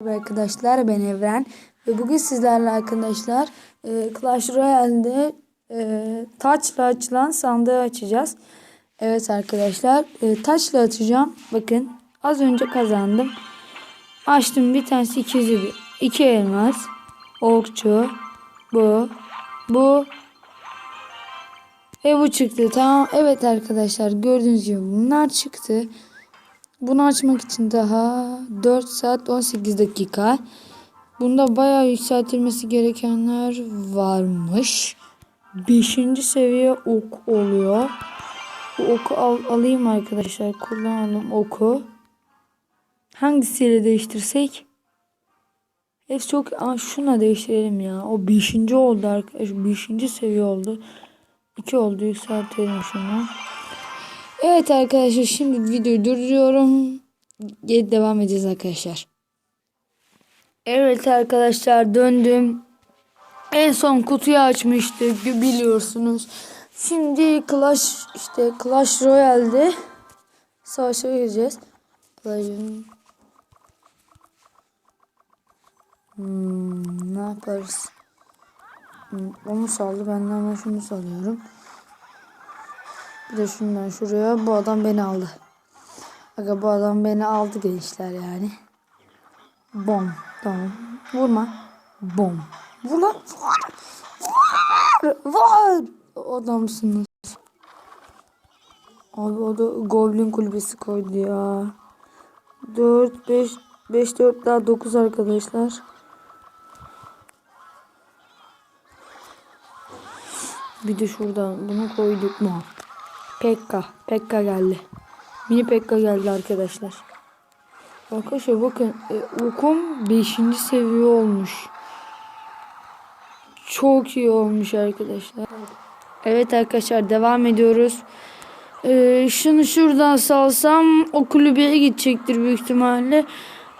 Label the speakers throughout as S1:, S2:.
S1: Merhaba arkadaşlar ben Evren ve bugün sizlerle arkadaşlar e, Clash Royale'de e, taçla açılan sandığı açacağız. Evet arkadaşlar e, taçla açacağım. Bakın az önce kazandım. Açtım bir tanesi 201. 2 elmas. Okçu. Bu. Bu. Ve bu çıktı. Tamam. Evet arkadaşlar gördüğünüz gibi bunlar çıktı. Bunu açmak için daha 4 saat 18 dakika. Bunda bayağı yükseltilmesi gerekenler varmış. 5. seviye ok oluyor. Bu oku al, alayım arkadaşlar. Kullanalım oku. Hangisiyle değiştirsek? Hepsi çok ama şuna değiştirelim ya. O 5. oldu arkadaşlar. 5. seviye oldu. 2 oldu yükseltelim şunu. Evet arkadaşlar şimdi videoyu durduruyorum. Geri devam edeceğiz arkadaşlar. Evet arkadaşlar döndüm. En son kutuyu açmıştık biliyorsunuz. Şimdi Clash işte Clash Royale'de savaşa gireceğiz. Clash'ın hmm, ne yaparız? Hmm, onu saldı ben de hemen şunu salıyorum. Bir de şundan şuraya bu adam beni aldı. Aga bu adam beni aldı gençler yani. Bom. Tamam. Vurma. Bom. Vur lan. Vur. Vur. Adamsınız. Abi o da Goblin kulübesi koydu ya. 4 5 5 4 daha 9 arkadaşlar. Bir de şuradan bunu koyduk mu? Pekka. Pekka geldi. Mini Pekka geldi arkadaşlar. Arkadaşlar bakın e, okum 5. seviye olmuş. Çok iyi olmuş arkadaşlar. Evet arkadaşlar devam ediyoruz. Ee, şunu şuradan salsam o kulübeye gidecektir büyük ihtimalle.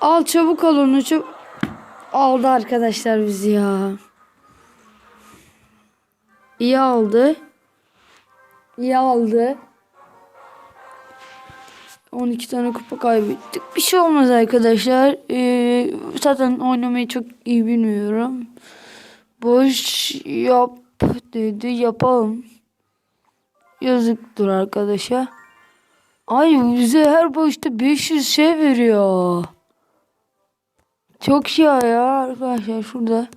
S1: Al çabuk al onu çabuk. Aldı arkadaşlar bizi ya. İyi aldı. İyi aldı. 12 tane kupa kaybettik. Bir şey olmaz arkadaşlar. Ee, zaten oynamayı çok iyi bilmiyorum. Boş yap dedi. Yapalım. Yazıktır arkadaşa. Ay bize her boşta 500 şey veriyor. Çok şey ya arkadaşlar şurada.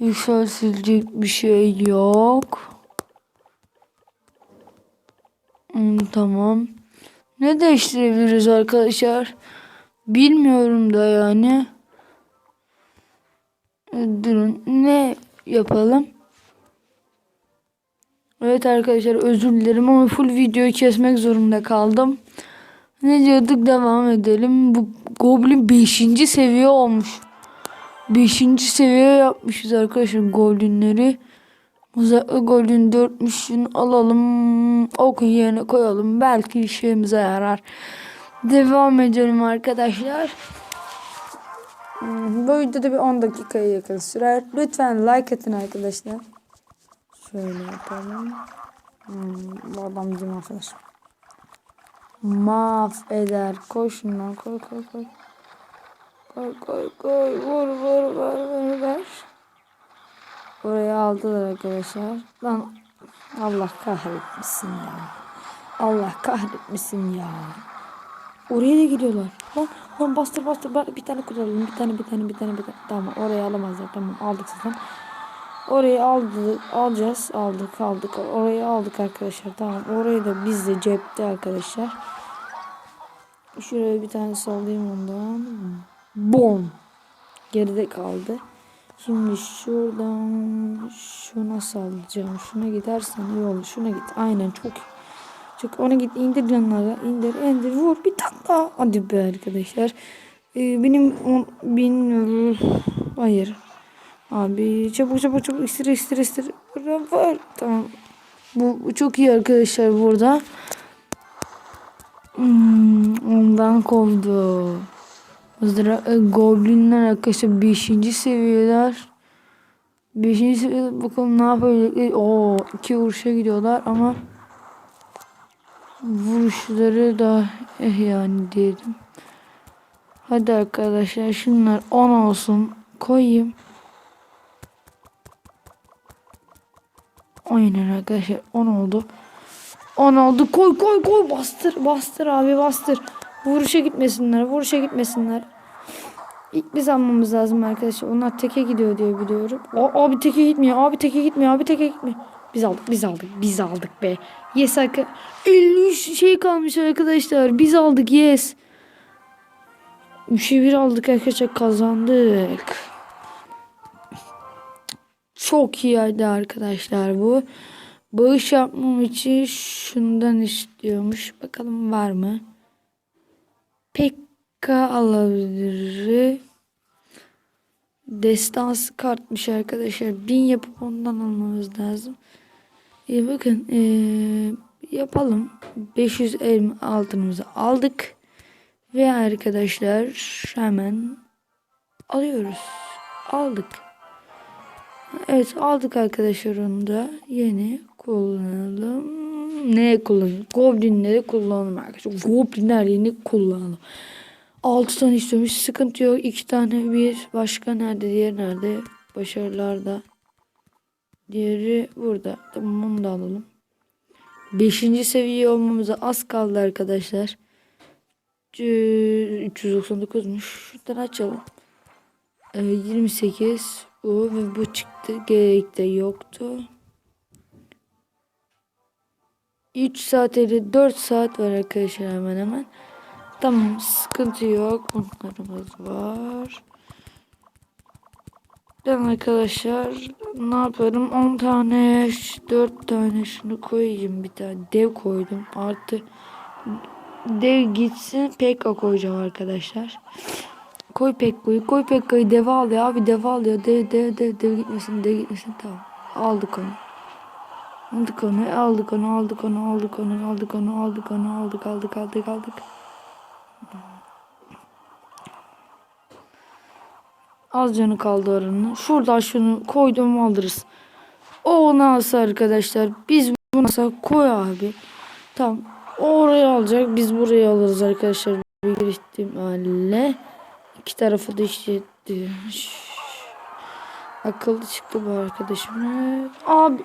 S1: Yükseltilecek bir şey yok. Hmm, tamam. Ne değiştirebiliriz arkadaşlar? Bilmiyorum da yani. E, Durun. Ne yapalım? Evet arkadaşlar özür dilerim ama full videoyu kesmek zorunda kaldım. Ne diyorduk devam edelim. Bu Goblin 5. seviye olmuş. 5. seviye yapmışız arkadaşlar Goblinleri. Uzaklı golün dörtmüşünü alalım. Okun yerine koyalım. Belki işimize yarar. Devam edelim arkadaşlar. Hmm, Bu videoda bir 10 dakikaya yakın sürer. Lütfen like atın arkadaşlar. Şöyle yapalım. Hmm, bu adam bizim arkadaş. Maf eder. Koy şundan koy koy koy. Koy koy koy. Vur vur vur vur ver. Oraya aldılar arkadaşlar. Lan Allah kahretmesin ya. Allah kahretmesin ya. Oraya da gidiyorlar. Lan, lan bastır bastır. Bir tane kuralım. Bir tane bir tane bir tane bir tane. Tamam orayı alamazlar. Tamam aldık zaten. Orayı aldık. Alacağız. Aldık aldık. Orayı aldık arkadaşlar. Tamam. Orayı da biz de cepte arkadaşlar. Şuraya bir tane sallayayım ondan. Bom. Geride kaldı. Şimdi şuradan şuna sallayacağım. Şuna gidersen iyi olur. Şuna git. Aynen çok çok ona git indir canları. indir indir vur bir tane daha. Hadi be arkadaşlar. Ee, benim on, bin hayır. Abi çabuk çabuk çabuk istir istir istir. Var. Tamam. Bu çok iyi arkadaşlar burada. Hmm, ondan kovdu. Hızlıra e, Goblinler arkadaşlar 5. seviyeler. 5. seviyede bakalım ne yapacaklar. Oo iki vuruşa gidiyorlar ama vuruşları da eh yani diyelim. Hadi arkadaşlar şunlar 10 olsun. Koyayım. Aynen arkadaşlar 10 oldu. 10 oldu. Koy koy koy bastır bastır abi bastır. Vuruşa gitmesinler vuruşa gitmesinler. İlk biz almamız lazım arkadaşlar. Onlar teke gidiyor diye biliyorum. Aa, abi teke gitmiyor. Abi teke gitmiyor. Abi teke gitmiyor. Biz aldık. Biz aldık. Biz aldık be. Yes arkadaşlar. 53 şey kalmış arkadaşlar. Biz aldık. Yes. 3'e 1 aldık arkadaşlar. Kazandık. Çok iyiydi arkadaşlar bu. Bağış yapmam için şundan istiyormuş. Bakalım var mı? Pekka alabilir. Destansı kartmış arkadaşlar. Bin yapıp ondan almamız lazım. İyi bakın. Ee, yapalım. 500 elma altınımızı aldık. Ve arkadaşlar hemen alıyoruz. Aldık. Evet aldık arkadaşlar onu da. Yeni kullanalım. Ne kullanalım? Goblinleri kullanalım arkadaşlar. Goblinler yeni kullanalım. 6 tane istiyormuş. Sıkıntı yok. 2 tane bir. Başka nerede? Diğer nerede? Başarılarda. Diğeri burada. Tamam onu da alalım. 5. seviye olmamıza az kaldı arkadaşlar. 399'muş. Şuradan açalım. Ee, 28 bu ve bu çıktı. Gerek de yoktu. 3 saat ile 4 saat var arkadaşlar hemen hemen. Tamam sıkıntı yok. Bunlarımız var. Ben arkadaşlar ne yaparım? 10 tane 4 tane şunu koyayım bir tane dev koydum. Artı dev gitsin Pekka koyacağım arkadaşlar. Koy Pekka'yı koy Pekka'yı dev alıyor abi dev alıyor. Dev dev dev dev gitmesin dev gitmesin tamam. Aldık onu. Aldık onu aldık onu aldık onu aldık onu aldık onu aldık onu aldık aldık aldık aldık. Az canı kaldı oranın. Şuradan şunu koydum alırız. O onu alsa arkadaşlar. Biz bunu alsa koy abi. Tamam. O oraya alacak. Biz burayı alırız arkadaşlar. Bir ihtimalle. İki tarafı da işletti. Akıllı çıktı bu arkadaşım. Abi.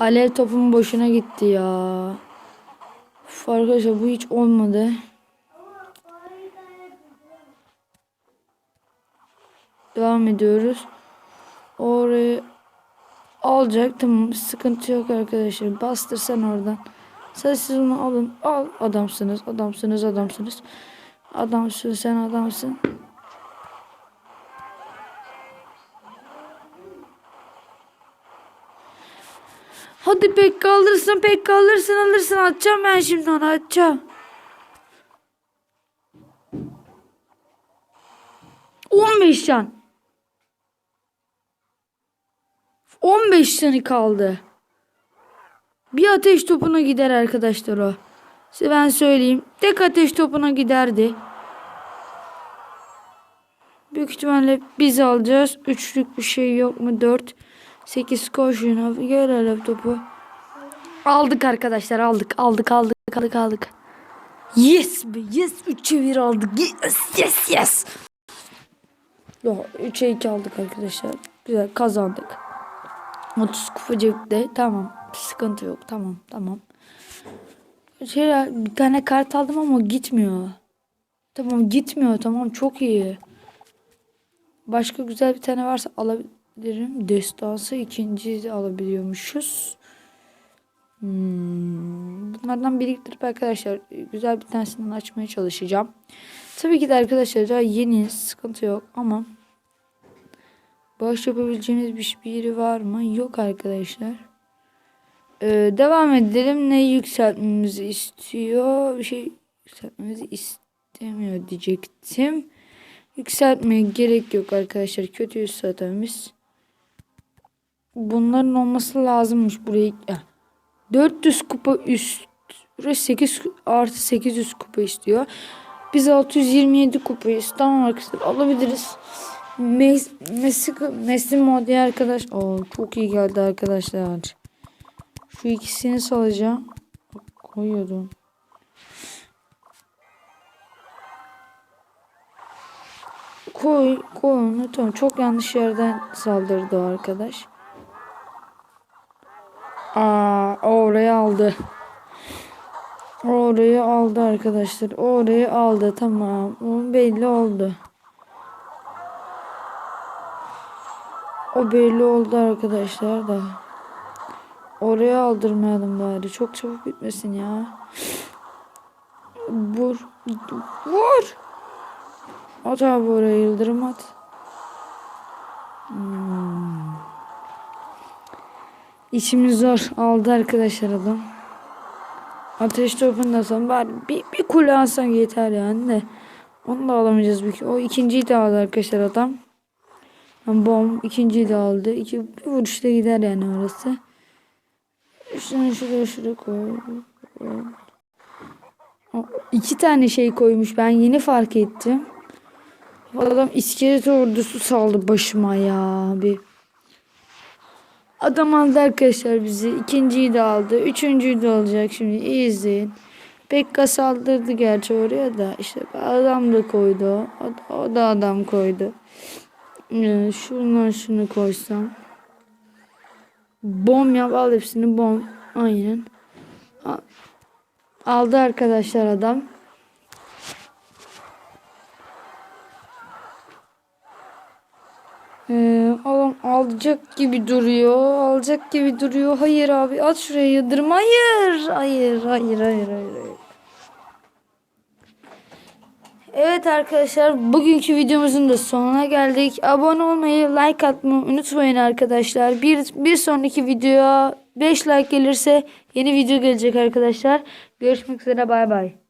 S1: Alev topum boşuna gitti ya. Uf, arkadaşlar bu hiç olmadı. Devam ediyoruz. Orayı alacak. Tamam sıkıntı yok arkadaşlar. Bastır sen oradan. Sen siz onu alın. Al adamsınız. Adamsınız adamsınız. Adamsın sen adamsın. Hadi pek kaldırsın pek kaldırsın alırsın atacağım ben şimdi onu atacağım. 15 can. 15 canı kaldı. Bir ateş topuna gider arkadaşlar o. Size ben söyleyeyim. Tek ateş topuna giderdi. Büyük ihtimalle biz alacağız. Üçlük bir şey yok mu? 4 8 koşun. Gel alev topu. Aldık arkadaşlar aldık aldık aldık aldık aldık. Yes be yes 3'e 1 aldık. Yes yes yes. Yok 3'e 2 aldık arkadaşlar. Güzel kazandık. 30 kupa cepte. Tamam. Sıkıntı yok. Tamam tamam. Şey, bir tane kart aldım ama gitmiyor. Tamam gitmiyor. Tamam çok iyi. Başka güzel bir tane varsa alabilirim. Destansı ikinci alabiliyormuşuz. Hmm. Bunlardan biriktirip arkadaşlar güzel bir tanesinden açmaya çalışacağım. Tabii ki de arkadaşlar yeni sıkıntı yok ama bağış yapabileceğimiz bir biri var mı? Yok arkadaşlar. Ee, devam edelim. Ne yükseltmemizi istiyor? Bir şey yükseltmemizi istemiyor diyecektim. Yükseltmeye gerek yok arkadaşlar. Kötüyüz zaten biz. Bunların olması lazımmış buraya. 400 kupa üst 8 artı 800 kupa istiyor. Biz 627 kupayız. Tamam arkadaşlar alabiliriz. Mes Messi Messi modi arkadaş. Oo çok iyi geldi arkadaşlar. Şu ikisini salacağım. Koyuyordum. Koy, koy onu. Tamam çok yanlış yerden saldırdı arkadaş. Aa, orayı aldı. Orayı aldı arkadaşlar. Orayı aldı. Tamam. O belli oldu. O belli oldu arkadaşlar da. Oraya aldırmayalım bari. Çok çabuk bitmesin ya. Vur. Vur. At abi oraya yıldırım at. Hmm. İçimiz zor. Aldı arkadaşlar adam. Ateş topunu son bari bir, bir kule alsan yeter yani de. Onu da alamayacağız büyük. O ikinciyi de aldı arkadaşlar adam. Yani bom ikinciyi de aldı. İki, bir vuruşta gider yani orası. Şunu şuraya şuraya koy. İki tane şey koymuş. Ben yeni fark ettim. Adam iskelet ordusu saldı başıma ya. Bir Adam aldı arkadaşlar bizi. İkinciyi de aldı. Üçüncüyü de alacak şimdi. İyi izleyin. Pekka saldırdı gerçi oraya da. işte adam da koydu. O, o, da adam koydu. Ee, şundan şunu koysam. Bom yap al hepsini bom. Aynen. Aldı arkadaşlar adam. Ee, alacak gibi duruyor. Alacak gibi duruyor. Hayır abi at şuraya yıldırım. Hayır. Hayır. Hayır. Hayır. Hayır. Evet arkadaşlar bugünkü videomuzun da sonuna geldik. Abone olmayı, like atmayı unutmayın arkadaşlar. Bir, bir sonraki videoya 5 like gelirse yeni video gelecek arkadaşlar. Görüşmek üzere bay bay.